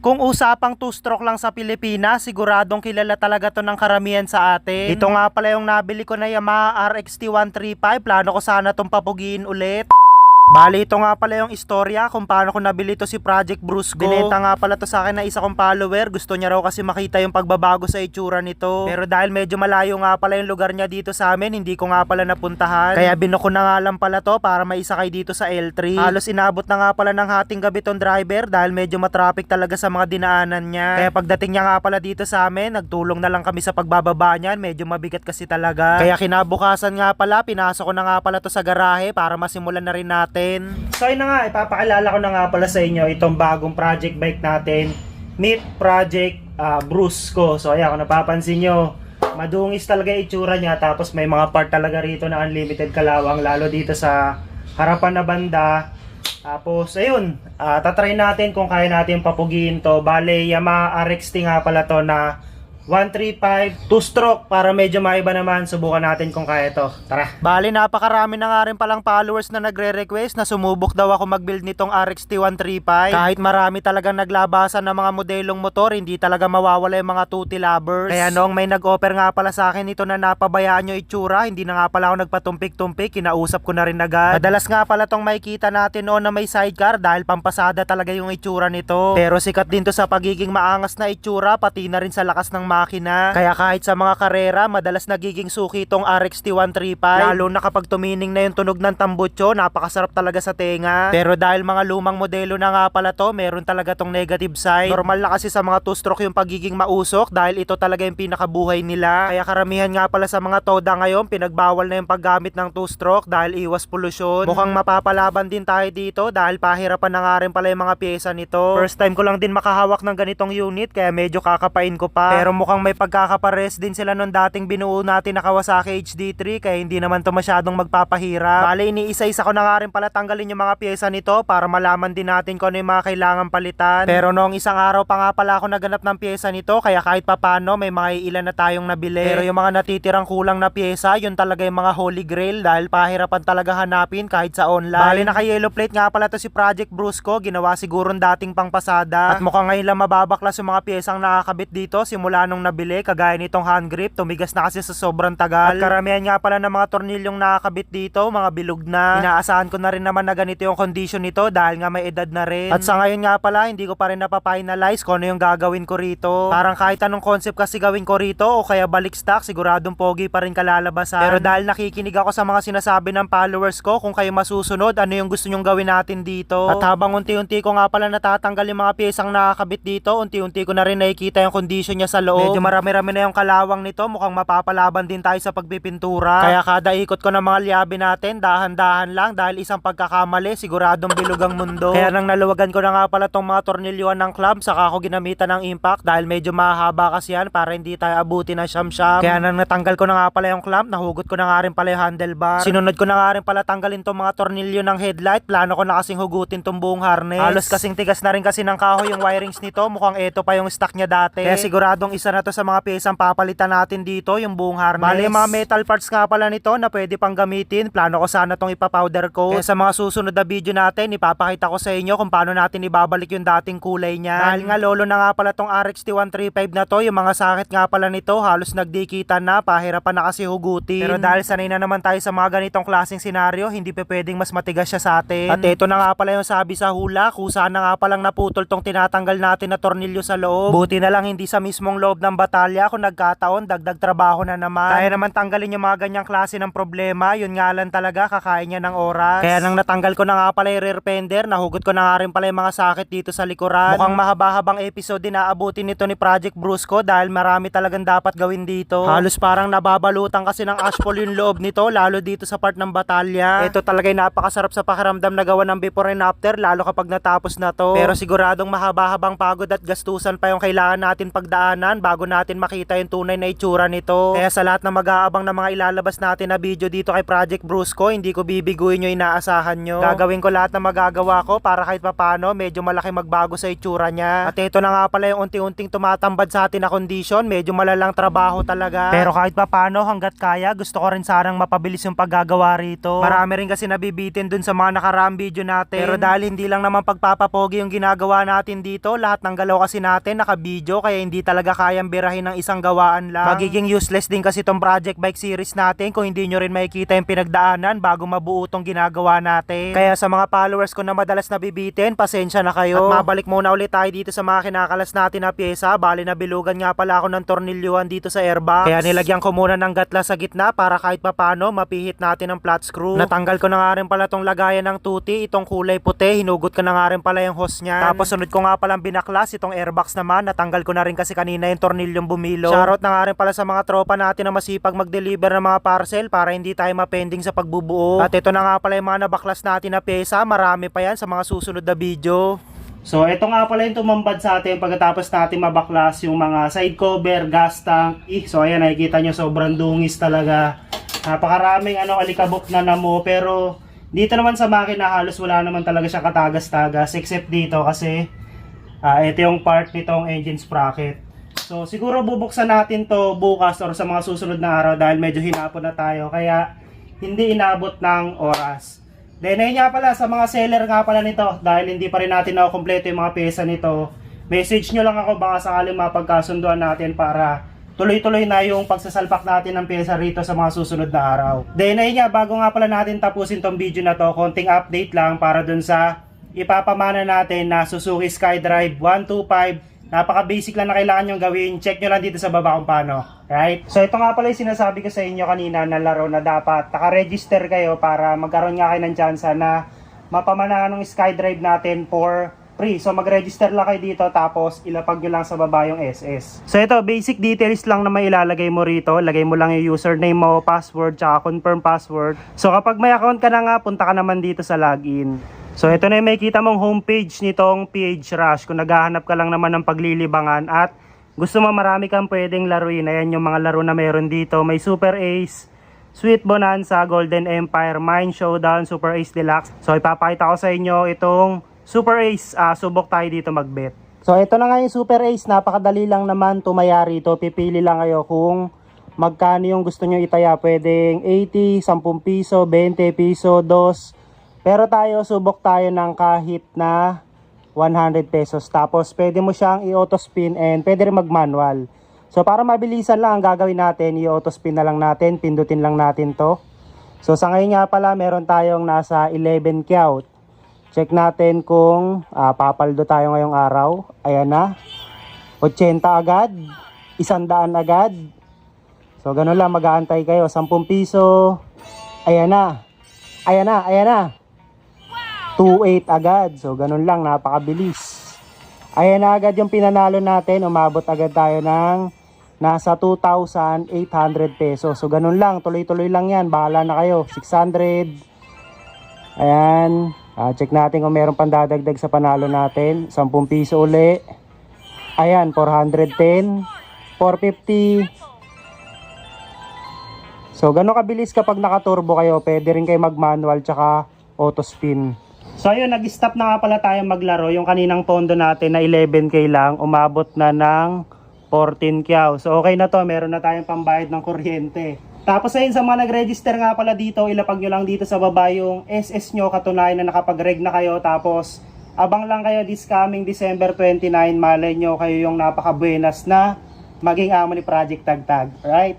Kung usapang two-stroke lang sa Pilipinas, siguradong kilala talaga to ng karamihan sa atin. Ito nga pala yung nabili ko na Yamaha RXT 135. Plano ko sana tong papugiin ulit. Bali, ito nga pala yung istorya kung paano ko nabili to si Project Brusco. Binenta nga pala to sa akin na isa kong follower. Gusto niya raw kasi makita yung pagbabago sa itsura nito. Pero dahil medyo malayo nga pala yung lugar niya dito sa amin, hindi ko nga pala napuntahan. Kaya binuko na nga lang pala to para maisakay dito sa L3. Halos inabot na nga pala ng hating gabi tong driver dahil medyo matraffic talaga sa mga dinaanan niya. Kaya pagdating niya nga pala dito sa amin, nagtulong na lang kami sa pagbababa niyan. Medyo mabigat kasi talaga. Kaya kinabukasan nga pala, pinasok ko na nga pala to sa garahe para masimulan na rin natin. So ayun na nga, ipapakilala ko na nga pala sa inyo itong bagong project bike natin. Meet Project ah, Brusco. So ayan, kung napapansin nyo, madungis talaga itsura niya tapos may mga part talaga rito na unlimited kalawang lalo dito sa harapan na banda. Tapos ayun, ah, tatry natin kung kaya natin papugiin to. Bale, Yamaha RXT nga pala to na 135 2 stroke para medyo maiba naman. Subukan natin kung kaya to tara. Bali napakarami na nga rin palang followers na nagre-request na sumubok daw ako mag-build nitong RXT 135 kahit marami talagang naglabasan ng mga modelong motor hindi talaga mawawala yung mga tuti lovers. Kaya noong may nag-offer nga pala sa akin ito na napabayaan yung itsura. Hindi na nga pala ako nagpatumpik-tumpik kinausap ko na rin agad. Madalas nga pala tong makikita natin noon na may sidecar dahil pampasada talaga yung itsura nito. Pero sikat din to sa pagiging maangas na itsura pati na rin sa lakas ng makina. Kaya kahit sa mga karera, madalas nagiging suki itong RXT 135. Lalo na kapag tumining na yung tunog ng tambutso, napakasarap talaga sa tenga. Pero dahil mga lumang modelo na nga pala to, meron talaga tong negative side. Normal na kasi sa mga two-stroke yung pagiging mausok dahil ito talaga yung pinakabuhay nila. Kaya karamihan nga pala sa mga Toda ngayon, pinagbawal na yung paggamit ng two-stroke dahil iwas polusyon. Mukhang mapapalaban din tayo dito dahil pahirapan na nga rin pala yung mga pyesa nito. First time ko lang din makahawak ng ganitong unit kaya medyo kakapain ko pa. Pero mukhang may pagkakapares din sila nung dating binuo natin na Kawasaki HD3 kaya hindi naman to masyadong magpapahirap. Bale, iniisa-isa ko na nga rin pala tanggalin yung mga pyesa nito para malaman din natin kung ano yung mga kailangan palitan. Pero noong isang araw pa nga pala ako naganap ng pyesa nito kaya kahit papano may mga ilan na tayong nabili. Pero yung mga natitirang kulang na pyesa, yun talaga yung mga holy grail dahil pahirapan talaga hanapin kahit sa online. Bale, naka yellow plate nga pala to si Project Brusco, ginawa siguro dating pangpasada. At mukhang ngayon lang mababaklas yung mga pyesang nakakabit dito simula nung nabili kagaya nitong hand grip, tumigas na kasi sa sobrang tagal. At karamihan nga pala ng mga tornilyong nakakabit dito, mga bilog na. Inaasahan ko na rin naman na ganito yung condition nito dahil nga may edad na rin. At sa ngayon nga pala, hindi ko pa rin napapinalize kung ano yung gagawin ko rito. Parang kahit anong concept kasi gawin ko rito o kaya balik stock, siguradong pogi pa rin kalalabasan. Pero dahil nakikinig ako sa mga sinasabi ng followers ko, kung kayo masusunod, ano yung gusto nyong gawin natin dito. At habang unti-unti ko nga pala natatanggal yung mga piyesang nakakabit dito, unti-unti ko na rin nakikita yung condition niya sa loob. Medyo marami-rami na yung kalawang nito, mukhang mapapalaban din tayo sa pagpipintura. Kaya kada ikot ko ng mga liabi natin, dahan-dahan lang dahil isang pagkakamali, siguradong bilog ang mundo. Kaya nang naluwagan ko na nga pala tong mga tornilyuan ng club, saka ako ginamitan ng impact dahil medyo mahaba kasi yan para hindi tayo abuti ng siyam-siyam. Kaya nang natanggal ko na nga pala yung clamp, nahugot ko na nga rin pala yung handlebar. Sinunod ko na nga rin pala tanggalin tong mga tornilyo ng headlight, plano ko na kasing hugutin tong buong harness. Halos kasing tigas na rin kasi ng kahoy yung wirings nito, mukhang eto pa yung stock niya dati. Kaya siguradong isa na to sa mga pyesang papalitan natin dito, yung buong harness. Yung mga metal parts nga pala nito na pwede pang gamitin. Plano ko sana tong ipa-powder coat. Kaya sa mga susunod na video natin, ipapakita ko sa inyo kung paano natin ibabalik yung dating kulay niya. Dahil nga lolo na nga pala tong RXT 135 na to, yung mga sakit nga pala nito, halos nagdikitan na, pahirapan na kasi hugutin. Pero dahil sanay na naman tayo sa mga ganitong klaseng senaryo, hindi pa pwedeng mas matigas siya sa atin. At ito na nga pala yung sabi sa hula, kusa na nga palang naputol tong tinatanggal natin na tornilyo sa loob. Buti na lang hindi sa mismong loob ng batalya kung nagkataon, dagdag trabaho na naman. Kaya naman tanggalin yung mga ganyang klase ng problema, yun nga lang talaga, kakain niya ng oras. Kaya nang natanggal ko na nga pala yung rear fender, nahugot ko na nga rin pala yung mga sakit dito sa likuran. Mukhang mahaba-habang episode din aabutin nito ni Project Brusco dahil marami talagang dapat gawin dito. Halos parang nababalutan kasi ng ashfall yung loob nito, lalo dito sa part ng batalya. Ito talaga napakasarap sa pakiramdam na gawa ng before and after, lalo kapag natapos na to. Pero siguradong mahaba-habang pagod at gastusan pa yung kailangan natin pagdaanan bago natin makita yung tunay na itsura nito. Kaya sa lahat na mag-aabang na mga ilalabas natin na video dito kay Project Brusco, hindi ko bibiguin yung inaasahan nyo. Gagawin ko lahat na magagawa ko para kahit papano medyo malaki magbago sa itsura niya. At ito na nga pala yung unti-unting tumatambad sa atin na condition, medyo malalang trabaho talaga. Pero kahit papano hanggat kaya, gusto ko rin sanang mapabilis yung paggagawa rito. Marami rin kasi nabibitin dun sa mga nakaraang video natin. Pero dahil hindi lang naman pagpapapogi yung ginagawa natin dito, lahat ng galaw kasi natin naka-video kaya hindi talaga kayang birahin ng isang gawaan lang. Magiging useless din kasi tong project bike series natin kung hindi nyo rin makikita yung pinagdaanan bago mabuo tong ginagawa natin. Kaya sa mga followers ko na madalas nabibitin, pasensya na kayo. At mabalik muna ulit tayo dito sa mga kinakalas natin na pyesa. Bali na bilugan nga pala ako ng tornilyuhan dito sa airbox. Kaya nilagyan ko muna ng gatla sa gitna para kahit papano mapihit natin ang flat screw. Natanggal ko na nga rin pala tong lagayan ng tuti, itong kulay puti, hinugot ko na nga rin pala yung hose niya. Tapos sunod ko nga palang binaklas itong airbox naman, natanggal ko na rin kasi kanina yung tornilyong bumilo. Shoutout na nga rin pala sa mga tropa natin na masipag mag-deliver ng mga parcel para hindi tayo mapending sa pagbubuo. At ito na nga pala yung mga nabaklas natin na pyesa, marami pa yan sa mga susunod na video. So, ito nga pala yung tumambad sa atin pagkatapos natin mabaklas yung mga side cover, gas tank. Eh, so, ayan, nakikita nyo, sobrang dungis talaga. Napakaraming ano, alikabok na namo, pero dito naman sa makina halos wala naman talaga siya katagas-tagas except dito kasi ah ito yung part nitong engine sprocket. So, siguro bubuksan natin to bukas or sa mga susunod na araw dahil medyo hinapon na tayo. Kaya, hindi inabot ng oras. Then, ayun nga pala, sa mga seller nga pala nito, dahil hindi pa rin natin nakukompleto yung mga pyesa nito, message nyo lang ako baka sakaling mapagkasunduan natin para tuloy-tuloy na yung pagsasalpak natin ng pyesa rito sa mga susunod na araw. Then, ayun nga, bago nga pala natin tapusin tong video na to, konting update lang para dun sa ipapamana natin na Suzuki SkyDrive 125 Napaka-basic lang na kailangan nyo gawin. Check nyo lang dito sa baba kung paano. Right? So, ito nga pala yung sinasabi ko sa inyo kanina na laro na dapat naka-register kayo para magkaroon nga kayo ng chance na mapamanahan ng SkyDrive natin for free. So, mag-register lang kayo dito tapos ilapag nyo lang sa baba yung SS. So, ito, basic details lang na may ilalagay mo rito. Lagay mo lang yung username mo, password, tsaka confirm password. So, kapag may account ka na nga, punta ka naman dito sa login. So ito na yung makikita mong homepage nitong PH Rush kung naghahanap ka lang naman ng paglilibangan at gusto mo marami kang pwedeng laruin. Ayan yung mga laro na meron dito. May Super Ace, Sweet Bonanza, Golden Empire, Mine Showdown, Super Ace Deluxe. So ipapakita ko sa inyo itong Super Ace. Ah, subok tayo dito magbet. So ito na nga yung Super Ace. Napakadali lang naman tumaya rito. Pipili lang kayo kung magkano yung gusto nyo itaya. Pwedeng 80, 10 piso, 20 piso, 2, pero tayo, subok tayo ng kahit na 100 pesos. Tapos, pwede mo siyang i-auto spin and pwede rin mag-manual. So, para mabilisan lang ang gagawin natin, i-auto spin na lang natin, pindutin lang natin to. So, sa ngayon nga pala, meron tayong nasa 11 count. Check natin kung ah, papaldo tayo ngayong araw. Ayan na. 80 agad. 100 agad. So, ganun lang, mag-aantay kayo. 10 piso. Ayan na. Ayan na, ayan na. 2.8 agad. So, ganun lang, napakabilis. Ayan na agad yung pinanalo natin. Umabot agad tayo ng nasa 2,800 pesos. So, ganun lang. Tuloy-tuloy lang yan. Bahala na kayo. 600. Ayan. Ah, check natin kung meron pang dadagdag sa panalo natin. 10 piso uli. Ayan, 410. 450. So, gano'n kabilis kapag nakaturbo kayo, pwede rin kayo mag-manual tsaka auto spin. So, ayun, nag-stop na nga pala tayo maglaro. Yung kaninang pondo natin na 11k lang, umabot na ng 14 kyaw. So, okay na to. Meron na tayong pambayad ng kuryente. Tapos ayun, sa mga nag-register nga pala dito, ilapag nyo lang dito sa baba yung SS nyo, katunayan na nakapag-reg na kayo. Tapos, abang lang kayo this coming December 29, malay nyo kayo yung napaka-buenas na maging amo ni Project Tagtag. Right?